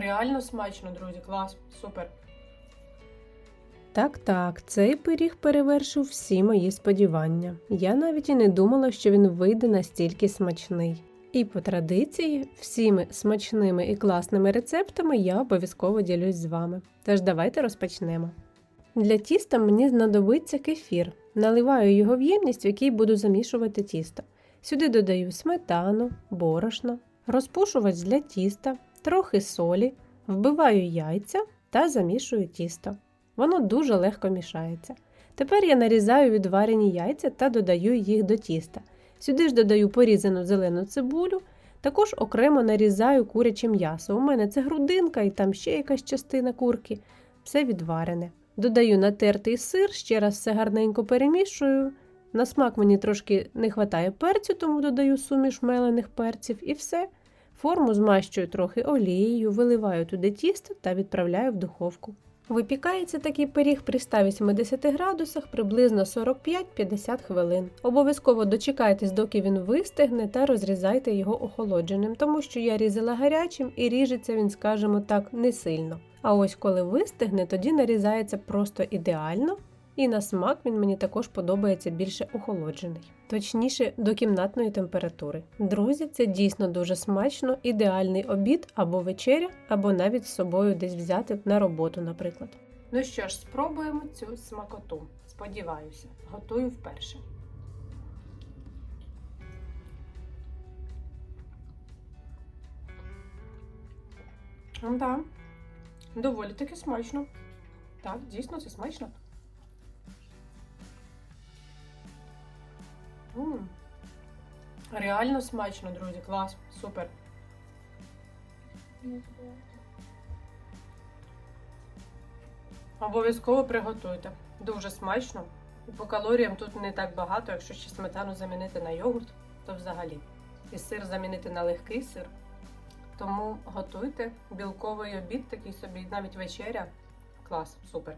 Реально смачно, друзі, клас, супер. Так, так, цей пиріг перевершив всі мої сподівання. Я навіть і не думала, що він вийде настільки смачний. І по традиції, всіми смачними і класними рецептами я обов'язково ділюсь з вами. Тож давайте розпочнемо. Для тіста мені знадобиться кефір. Наливаю його в ємність, в якій буду замішувати тісто. Сюди додаю сметану, борошно, розпушувач для тіста, трохи солі, вбиваю яйця та замішую тісто. Воно дуже легко мішається. Тепер я нарізаю відварені яйця та додаю їх до тіста. Сюди ж додаю порізану зелену цибулю, також окремо нарізаю куряче м'ясо. У мене це грудинка і там ще якась частина курки. Все відварене. Додаю натертий сир, ще раз все гарненько перемішую. На смак мені трошки не вистачає перцю, тому додаю суміш мелених перців і все. Форму змащую трохи олією, виливаю туди тісто та відправляю в духовку. Випікається такий пиріг при 180 градусах приблизно 45-50 хвилин. Обов'язково дочекайтесь, доки він вистигне, та розрізайте його охолодженим, тому що я різала гарячим і ріжеться він, скажімо так, не сильно. А ось коли вистигне, тоді нарізається просто ідеально. І на смак він мені також подобається більше охолоджений, точніше до кімнатної температури. Друзі, це дійсно дуже смачно, ідеальний обід або вечеря, або навіть з собою десь взяти на роботу, наприклад. Ну що ж, спробуємо цю смакоту. Сподіваюся, готую вперше. Ну так, доволі таки смачно. Так, дійсно, це смачно. М. Реально смачно, друзі, клас, супер. Обов'язково приготуйте. Дуже смачно. І по калоріям тут не так багато, якщо ще сметану замінити на йогурт, то взагалі. І сир замінити на легкий сир. Тому готуйте білковий обід, такий собі, навіть вечеря. Клас, супер.